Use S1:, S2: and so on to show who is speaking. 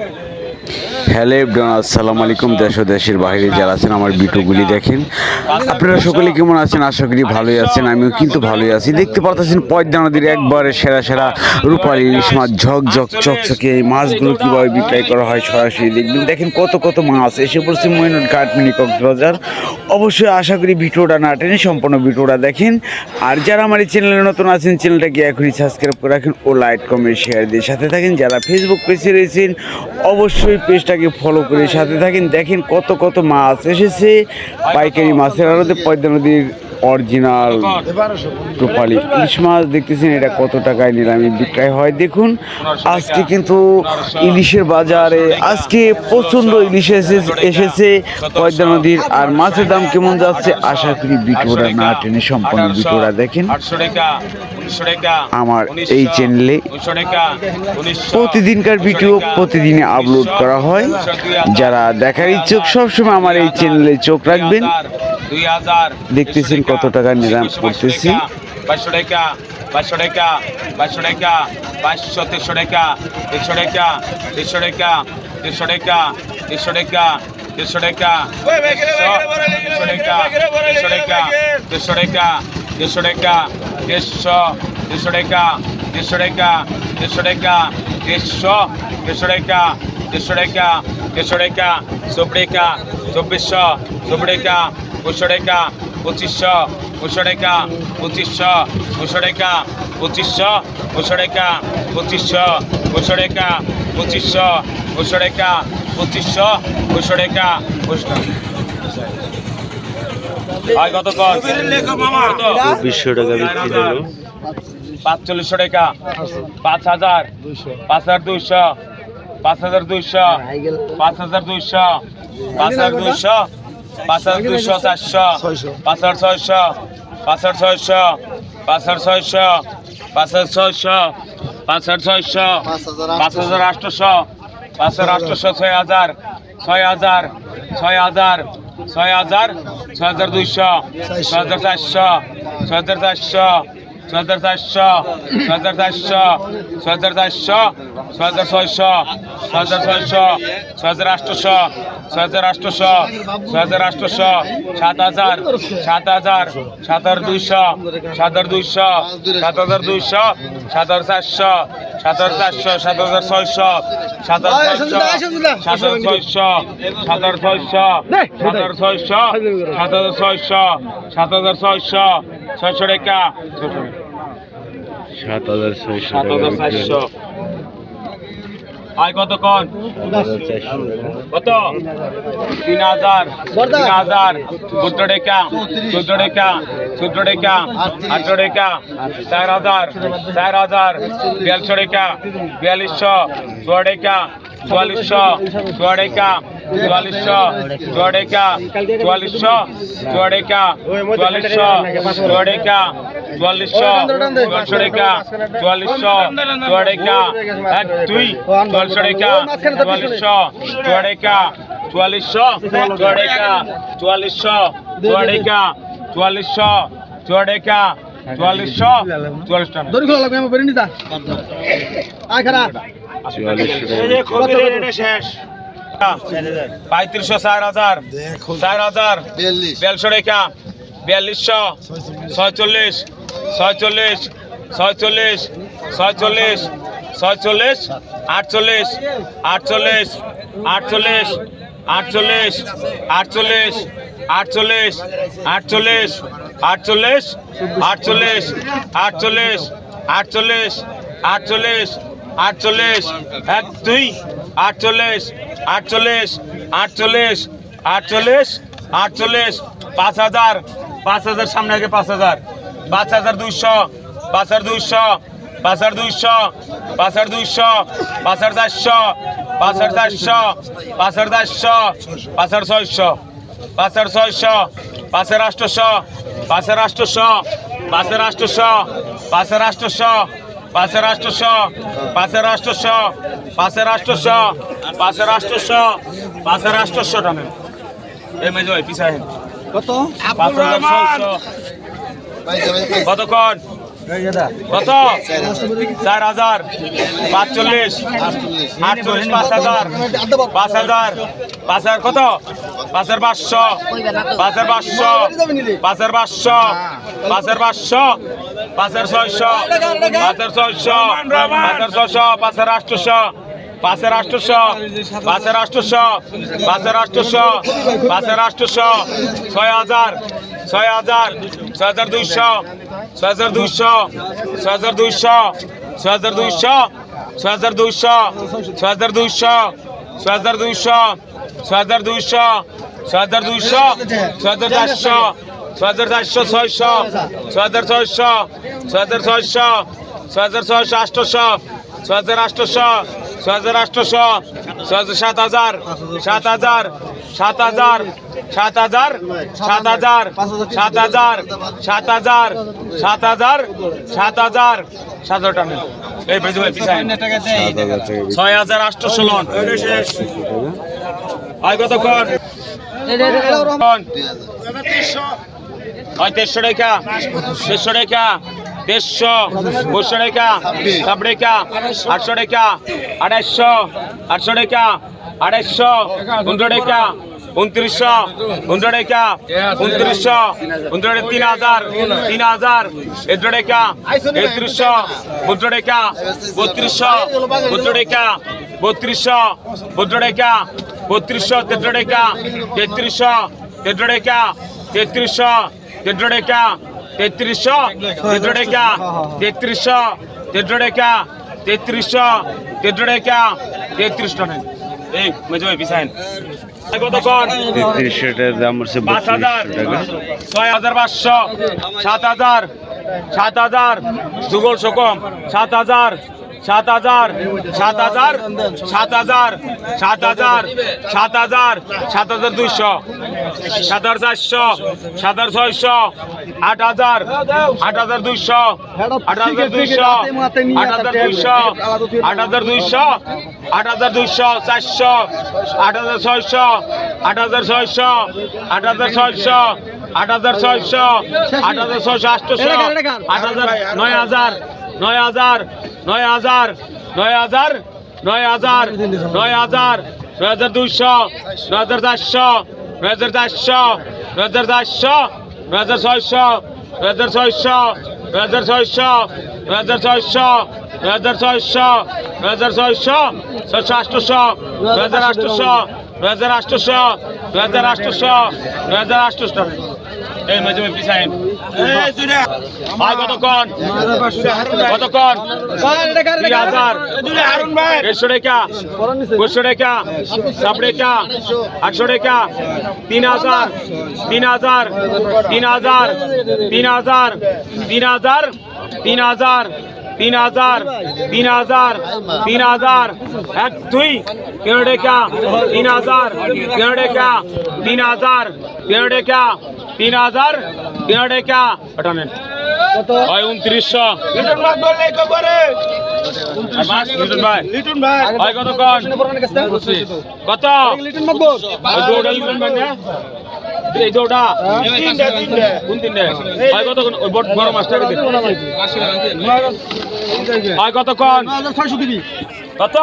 S1: Yeah. Hello everyone, আসসালামু আলাইকুম, দেশ ও দেশের বাইরে যারা আছেন আমার ভিডিওগুলি দেখেন। আপনারা সকলে কেমন আছেন? আশা করি ভালোই আছেন, আমিও কিন্তু ভালোই আছি। দেখতে পাচ্ছেন পদ্মা নদীর একবারে সেরা সেরা রূপালী ইলিশ মাছ, ঝক ঝক চকচকে এই মাছগুলো কীভাবে বিক্রয় করা হয় সরাসরি দেখবেন। দেখেন কত কত মাছ এসে পড়ছে মইনুল ঘাট, মিনি কক্সবাজার। অবশ্যই আশা করি ভিডিওটা না টেনে সম্পূর্ণ ভিডিওটা দেখেন। আর যারা আমার এই চ্যানেলে নতুন আছেন, চ্যানেলটাকে এখনই সাবস্ক্রাইব করে রাখেন ও লাইক কমেন্ট শেয়ার দিয়ে সাথে থাকেন। যারা ফেসবুক পেজে রয়েছেন, অবশ্যই পেজটাকে ফলো করে সাথে থাকেন। দেখেন কত কত মাছ এসেছে। পাইকারি মাছের আড়তে পদ্মা নদীর অরিজিনাল রূপালি ইলিশ মাছ দেখতেছেন, এটা কত টাকায় নিলামে বিক্রয় হয়। দেখুন, আজকে কিন্তু ইলিশের বাজারে, আজকে প্রচণ্ড ইলিশ এসে- এসেছে পদ্মা নদীর। আর মাছের দাম কেমন যাচ্ছে? আশা করি ভিডিওটা না টেনে সম্পূর্ণ ভিডিওটা দেখেন। আমার এই চ্যানেলে প্রতিদিনকার ভিডিও প্রতিদিনে আপলোড করা হয়। যারা দেখার ইচ্ছুক সবসময় আমার এই চ্যানেলে চোখ রাখবেন।
S2: দুই হাজার
S1: দেখতেছেন কত টাকা নিলাম করতেছি।
S2: বাইশশো টাকা বাইশশো টাকা বাইশশো টাকা বাইশশো তেরোশো টাকা তেরোশো টাকা তেরোশো টাকা তেরোশো টাকা তেরোশো টাকা তেরোশো টাকা তেরোশো টাকা তেরোশো টাকা দেড়শো টাকা দেড়শো দেড়শো টাকা দেড়শো টাকা দেড়শো টাকা দেড়শো দেড়শো টাকা দেড়শো টাকা দেড়শো টাকা চব্বিশ টাকা চব্বিশশো চব্বিশ টাকা পঁচিশশো টাকা পঁচিশশো পঁচিশশো টাকা পঁচিশশো পঁচিশশো টাকা পঁচিশশো পঁচিশশো টাকা পঁচিশশো পঁচিশশো টাকা পঁচিশশো পঁচিশশো টাকা পঁচিশশো পঁচিশশো টাকা পঁচিশশো হয়
S1: চব্বিশশো টাকা বিক্রি হলো
S2: পাঁচচল্লিশশো টাকা পাঁচ হাজার পাঁচ হাজার দুইশো পাঁচ হাজার দুইশো পাঁচ হাজার দুইশো পাঁচ হাজার দুইশো পাঁচ হাজার দুইশো চারশো পাঁচ হাজার ছয়শো পাঁচ হাজার ছয়শো পাঁচ হাজার ছয়শো পাঁচ হাজার ছয়শো পাঁচ হাজার ছয়শো পাঁচ হাজার আটশোশো পাঁচ হাজার আটশোশো ছয় হাজার ছয় হাজার ছয় হাজার ছয় হাজার ছয় হাজার দুইশো, ছয় হাজার চারশো, ছয় হাজার চারশো, ছয় হাজার চারশো, ছয় হাজার চারশো, ছয় হাজার চারশো, ছয় হাজার ছয়শো, ছয় হাজার ছয়শো, ছয় হাজার আটশোশো ছয় হাজার আটশোশো ছয় হাজার আটশোশো সাত হাজার সাত হাজার সাত হাজার দুইশো সাত হাজার দুইশো সাত হাজার দুইশো সাত হাজার চারশো সাত হাজার চারশো সাত হাজার ছয়শো সাত হাজার ছয়শো সাত হাজার ছয়শো সাত হাজার ছয়শো সাত হাজার ছয়শো সাত হাজার ছয়শো সাত হাজার ছয়শো ছয়শো টাকা
S1: সাত হাজার ছয়শো
S2: সাত হাজার চারশো আয় কত কন? কত? তিন হাজার তিন হাজার, চোদ্দ টাকা চোদ্দ টাকা চোদ্দ টাকা, আটশো টাকা, চার হাজার চার হাজার, বিয়াল্লিশশো টাকা, বিয়াল্লিশশো চুয়া টাকা, চুয়াল্লিশশো চুয়া টাকা চুয়াল্লিশশো চুয়াডেকা চুয়াল্লিশশো চুয়াডেকা চুয়াল্লিশশো চুয়াডেকা চুয়াল্লিশশো চুয়াল্লিশশো ডেকা চুয়াল্লিশশো চুয়াডেকা এক দুই চুয়াল্লিশশো ডেকা চুয়াল্লিশশো চুয়াডেকা চুয়াল্লিশশো চুয়াডেকা চুয়াল্লিশশো চুয়াডেকা চুয়াল্লিশশো চুয়াডেকা চুয়াল্লিশশো চুয়াল্লিশটা
S3: দড়ি লাগবে আমার বেরিয়ে নিতা আয় খারাপ। চুয়াল্লিশ শেষ।
S2: পঁয়ত্রিশশো চার হাজার চার হাজার বিয়াল্লিশশো টাকা বিয়াল্লিশশো ছয়চল্লিশ ছয়চল্লিশ ছয়চল্লিশ ছয়চল্লিশ ছয়চল্লিশ আটচল্লিশ আটচল্লিশ আটচল্লিশ আটচল্লিশ আটচল্লিশ আটচল্লিশ আটচল্লিশ আটচল্লিশ আটচল্লিশ আটচল্লিশ আটচল্লিশ আটচল্লিশ আটচল্লিশ এক দুই আটচল্লিশ আটচল্লিশ আটচল্লিশ আটচল্লিশ আটচল্লিশ পাঁচ হাজার পাঁচ হাজার সামনে আগে পাঁচ হাজার পাঁচ হাজার দুইশো পাঁচ হাজার দুইশো পাঁচ হাজার দুইশো পাঁচ হাজার দুইশো পাঁচ হাজার চারশো পাঁচ হাজার চারশো পাঁচ হাজার চারশো পাঁচ হাজার ছয়শো পাঁচ হাজার ছয়শো পাঁচ হাজার আটশোশো পাঁচ হাজার আটশোশো পাঁচ হাজার আটশোশো পাঁচ হাজার আটশোশো পাশে রাষ্ট্রস পাশে রাষ্ট্রস পাশে রাষ্ট্রস পাশে রাষ্ট্রস পাশে রাষ্ট্রস টানেন এ মেজো পিসাহেন
S3: কত?
S2: কতক্ষণ? কত? চার হাজার, পাঁচচল্লিশ, আটচল্লিশ, পাঁচ হাজার পাঁচ হাজার পাঁচ হাজার কত? পাঁচ হাজার পাঁচশো, পাঁচ হাজার পাঁচশো, পাঁচ হাজার পাঁচশো, পাঁচ হাজার পাঁচশো, পাঁচ হাজার ছয়শো, পাঁচ হাজার ছয়শো, পাঁচ হাজার ছয়শো, পাঁচ হাজার আটশোশো পাঁচের আটশোশো পাঁচের আটশোশো পাঁচের আটশোশো পাঁচের আটশোশো ছয় হাজার ছয় হাজার ছয় হাজার দুইশো ছয় হাজার দুইশো ছয় হাজার দুইশো ছয় হাজার দুইশো ছয় হাজার দুইশো ছয় হাজার দুইশো ছয় হাজার দুইশো ছয় হাজার দুইশো ছয় হাজার দুইশো ছয় হাজার চারশো ছয় হাজার চারশো ছয়শো ছয় হাজার ছয়শো ছয় হাজার ছয়শো ছয় হাজার ছয়শো আটশোশো ছয় হাজার আটশোশো ছয় হাজার হাজার সাত হাজার সাত হাজার সাত হাজার সাত হাজার সাত হাজার সাত হাজার সাত হাজার সাত হাজার সাত হাজার সাত হাজার টাকা এই ছয় হাজার আটশোশো লোন হয় কতক্ষণ হয় টাকা দেড়শো টাকা দেড়শো বসশো টাকা সব টাকা আটশো টাকা আড়াইশো আটশো টাকা আড়াইশো পনেরো টাকা উনত্রিশশো পনেরো টাকা উনত্রিশশো পনেরো তিন হাজার তিন হাজার এগারো টাকা একত্রিশশো পনেরো টাকা বত্রিশশো পনেরো টাকা বত্রিশশো পনেরো টাকা বত্রিশশো তেরো টাকা তেত্রিশশো তেরো টাকা তেত্রিশশো তেরো টাকা তেত্রিশশো তেত্র টাকা তেত্রিশশো তেত্র টাকা তেত্রিশশো তেত্র টাকা তেত্রিশ টাকা এই মেজো
S1: তেত্রিশশোটার দাম হচ্ছে
S2: পাঁচ হাজার। ছয় হাজার পাঁচশো সাত হাজার সাত হাজার যুগল সকম সাত হাজার সাত হাজার সাত হাজার সাত হাজার সাত হাজার সাত হাজার সাত হাজার দুইশো সাত হাজার চারশো সাত হাজার ছয়শো আট হাজার আট হাজার দুইশো আট হাজার দুইশো আট হাজার দুইশো আট হাজার দুইশো আট হাজার দুইশো চারশো আট হাজার ছয়শো আট হাজার ছয়শো আট হাজার ছয়শো আট হাজার ছয়শো আট হাজার ছয়শো আট হাজার নয় হাজার নয় হাজার নয় হাজার নয় হাজার নয় হাজার নয় হাজার নয় হাজার দুইশো নয় হাজার চারশো নয় হাজার চারশো নয় হাজার চারশো নয় হাজার ছয়শো নয় হাজার ছয়শো নয় হাজার ছয়শো নয় হাজার ছয়শো নয় হাজার ছয়শো নয় হাজার ছয়শো ছয়শো আটশোশো নয় হাজার আটশোশো নয় হাজার আটশোশো নয় হাজার আটশোশো নয় হাজার আটশোশো এই মেজে পিছাইন ভাই কতক্ষণ কতক্ষণ দুই হাজার দেড়শো টাকা পঁচিশশো টাকা সাত টাকা আটশো টাকা তিন হাজার তিন হাজার তিন হাজার তিন হাজার তিন হাজার তিন হাজার তিন হাজার তিন হাজার তিন হাজার এক দুই তিন টাকা তিন হাজার তিন টাকা তিন হাজার তিন টাকা তিন হাজার তিন টাকা ওটা নেন উনত্রিশশো। লিটন ভাই
S3: লিটন ভাই।
S2: কত কন কত?
S3: লিটন মাকবুল
S2: ওই দৌড়া লিটন ভাই না? এই দৌড়া কোন তিনটে হয় কত কোন ওই বড় বড় মাছটাকে দিন কত কন
S3: ছয়শো দিবি
S2: কত?